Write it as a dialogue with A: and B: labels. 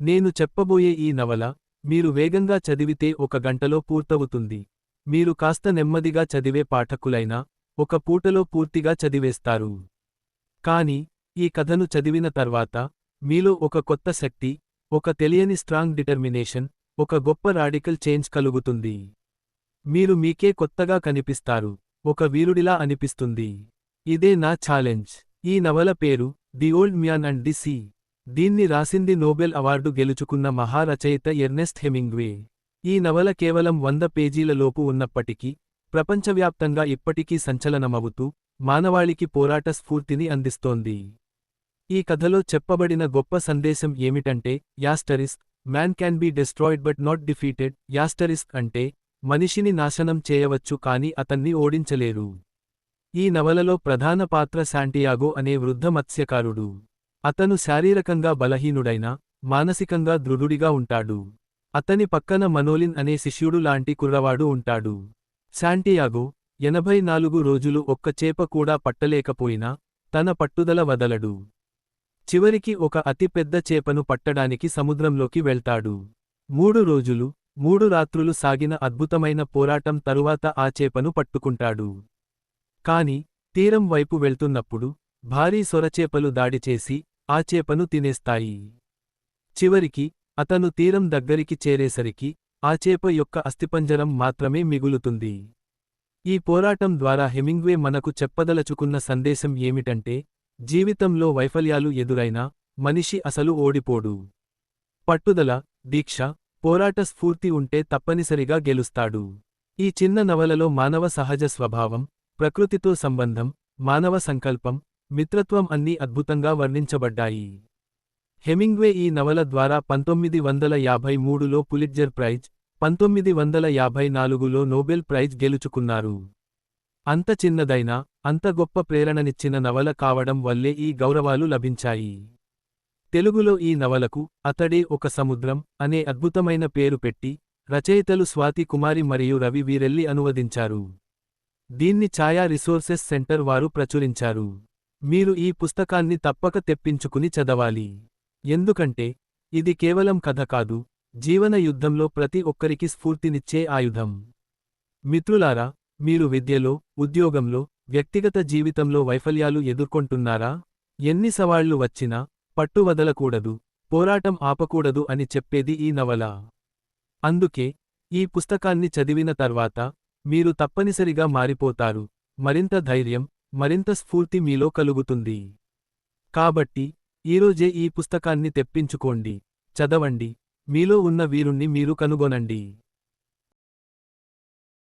A: నేను చెప్పబోయే ఈ నవల మీరు వేగంగా చదివితే ఒక గంటలో పూర్తవుతుంది. మీరు కాస్త నెమ్మదిగా చదివే పాఠకులైనా ఒక పూటలో పూర్తిగా చదివేస్తారు. కాని ఈ కథను చదివిన తర్వాత మీలో ఒక కొత్త శక్తి ఒక తెలియని స్ట్రాంగ్ డిటర్మినేషన్ ఒక గొప్ప రాడికల్ చేంజ్ కలుగుతుంది. మీరు మీకే కొత్తగా కనిపిస్తారు ఒక వీరుడిలా అనిపిస్తుంది. ఇదే నా ఛాలెంజ్ ఈ నవల పేరు the old man and the sea దీన్ని రాసింది నోబెల్ అవార్డు గెలుచుకున్న మహారచయిత ఎర్నెస్ట్ హెమింగ్వే. ఈ నవల కేవలం వంద పేజీల లోపు ఉన్నప్పటికీ ప్రపంచవ్యాప్తంగా ఇప్పటికీ సంచలనమవుతూ మానవాళికి పోరాట స్ఫూర్తిని అందిస్తోంది. ఈ కథలో చెప్పబడిన గొప్ప సందేశం ఏమిటంటే asterisk man can be destroyed but not defeated asterisk అంటే మనిషిని నాశనం చేయవచ్చు కాని అతన్ని ఓడించలేరు. ఈ నవలలో ప్రధాన పాత్ర శాంటియాగో అనే వృద్ధ మత్స్యకారుడు. అతను శారీరకంగా బలహీనుడైనా మానసికంగా దృఢుడిగా ఉంటాడు. అతని పక్కన మనోలిన్ అనే శిష్యుడు లాంటి కుర్రవాడు ఉంటాడు. శాంటియాగో ఎనభై నాలుగు రోజులు ఒక్క చేప కూడా పట్టలేకపోయినా తన పట్టుదల వదలడు. చివరికి ఒక అతిపెద్ద చేపను పట్టడానికి సముద్రంలోకి వెళ్తాడు. మూడు రోజులు మూడు రాత్రులు సాగిన అద్భుతమైన పోరాటం తరువాత ఆ చేపను పట్టుకుంటాడు. కాని తీరం వైపు వెళ్తున్నప్పుడు భారీ సొరచేపలు దాడి చేసి ఆ చేపను తినేస్తాయి. చివరికి అతను తీరం దగ్గరికి చేరేసరికి ఆ చేప యొక్క అస్థిపంజరం మాత్రమే మిగులుతుంది. ఈ పోరాటం ద్వారా హెమింగ్వే మనకు చెప్పదలచుకున్న సందేశం ఏమిటంటే జీవితంలో వైఫల్యాలు ఎదురైనా మనిషి అసలు ఓడిపోడు. పట్టుదల దీక్ష పోరాట స్ఫూర్తి ఉంటే తప్పనిసరిగా గెలుస్తాడు. ఈ చిన్న నవలలో మానవ సహజ స్వభావం ప్రకృతితో సంబంధం మానవ సంకల్పం మిత్రత్వం అన్నీ అద్భుతంగా వర్ణించబడ్డాయి. హెమింగ్వే ఈ నవల ద్వారా పంతొమ్మిది వందల యాభై మూడులో పులిట్జర్ ప్రైజ్ పంతొమ్మిది వందల యాభై నాలుగులో నోబెల్ ప్రైజ్ గెలుచుకున్నారు. అంత చిన్నదైనా అంత గొప్ప ప్రేరణనిచ్చిన నవల కావడం వల్లే ఈ గౌరవాలు లభించాయి. తెలుగులో ఈ నవలకు అతడే ఒక సముద్రం అనే అద్భుతమైన పేరు పెట్టి రచయితలు స్వాతి కుమారి మరియు రవి వీరెల్లి అనువదించారు. దీన్ని ఛాయా రిసోర్సెస్ సెంటర్ వారు ప్రచురించారు. మీరు ఈ పుస్తకాన్ని తప్పక తెప్పించుకుని చదవాలి. ఎందుకంటే ఇది కేవలం కథ కాదు జీవన యుద్ధంలో ప్రతి ఒక్కరికి స్ఫూర్తినిచ్చే ఆయుధం. మిత్రులారా మీరు విద్యలో ఉద్యోగంలో వ్యక్తిగత జీవితంలో వైఫల్యాలు ఎదుర్కొంటున్నారా? ఎన్ని సవాళ్ళు వచ్చినా పట్టు వదలకూడదు పోరాటం ఆపకూడదు అని చెప్పేది ఈ నవల. అందుకే ఈ పుస్తకాన్ని చదివిన తర్వాత మీరు తప్పనిసరిగా మారిపోతారు. మరింత ధైర్యం మరింత స్ఫూర్తి మీలో కలుగుతుంది. కాబట్టి ఈరోజే ఈ పుస్తకాన్ని తెప్పించుకోండి చదవండి మీలో ఉన్న వీరుణ్ణి మీరు కనుగొనండి.